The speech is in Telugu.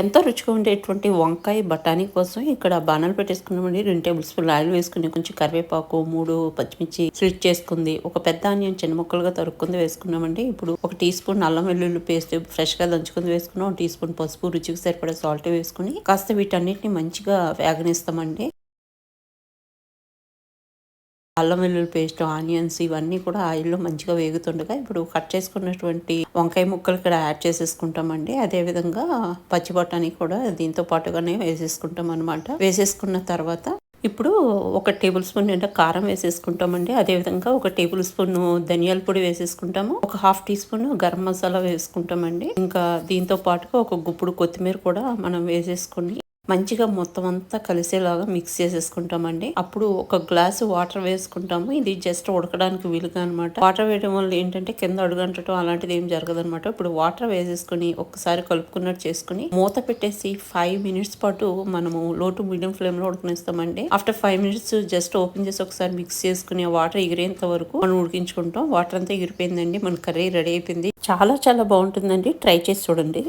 ఎంతో రుచిగా ఉండేటువంటి వంకాయ బఠానీ కోసం ఇక్కడ బాణాలు పెట్టేసుకున్నామండి. రెండు టేబుల్ స్పూన్ ఆయిల్ వేసుకుని కొంచెం కరివేపాకు మూడు పచ్చిమిర్చి స్లిట్ చేసుకుంది. ఒక పెద్ద ఆనియన్ చిన్న ముక్కలుగా తరుక్కుంది వేసుకున్నామండి. ఇప్పుడు ఒక టీ స్పూన్ అల్లం వెల్లుల్లి పేస్ట్ ఫ్రెష్గా దంచుకుంది వేసుకున్నాం. టీ స్పూన్ పసుపు రుచికి సరిపడే సాల్ట్ వేసుకుని కాస్త వీటన్నిటిని మంచిగా వేగనిస్తామండి. అల్లం వెల్లుల్లి పేస్ట్ ఆనియన్స్ ఇవన్నీ కూడా ఆయిల్లో మంచిగా వేగుతుండగా ఇప్పుడు కట్ చేసుకున్నటువంటి వంకాయ ముక్కలు ఇక్కడ యాడ్ చేసేసుకుంటామండి. అదే విధంగా పచ్చి బఠానీ కూడా దీంతో పాటుగానే వేసేసుకుంటాం అనమాట వేసేసుకున్న తర్వాత ఇప్పుడు ఒక టేబుల్ స్పూన్ నిండా కారం వేసేసుకుంటామండి. అదేవిధంగా ఒక టేబుల్ స్పూన్ ధనియాల పొడి వేసేసుకుంటాము. ఒక half teaspoon garam masala వేసుకుంటామండి. ఇంకా దీంతో పాటుగా ఒక గుప్పుడు కొత్తిమీర కూడా మనం వేసేసుకుని మంచిగా మొత్తం అంతా కలిసేలాగా మిక్స్ చేసేసుకుంటామండి. అప్పుడు ఒక గ్లాసు వాటర్ వేసుకుంటాము. ఇది జస్ట్ ఉడకడానికి వీలుగా అనమాట వాటర్ వేయడం వల్ల ఏంటంటే కింద అడుగంటడం అలాంటిది ఏం జరగదనమాట ఇప్పుడు వాటర్ వేసేసుకుని ఒకసారి కలుపుకున్నట్టు చేసుకుని మూత పెట్టేసి ఫైవ్ మినిట్స్ పాటు మనము లో టు మీడియం ఫ్లేమ్లో ఉడకనిస్తామండి. After five minutes just open చేసి ఒకసారి మిక్స్ చేసుకుని వాటర్ ఎగిరేంత వరకు మనం ఉడికించుకుంటాం. వాటర్ అంతా ఎగిరిపోయిందండి. మన కర్రీ రెడీ అయిపోయింది. చాలా చాలా బాగుంటుందండి. ట్రై చేసి చూడండి.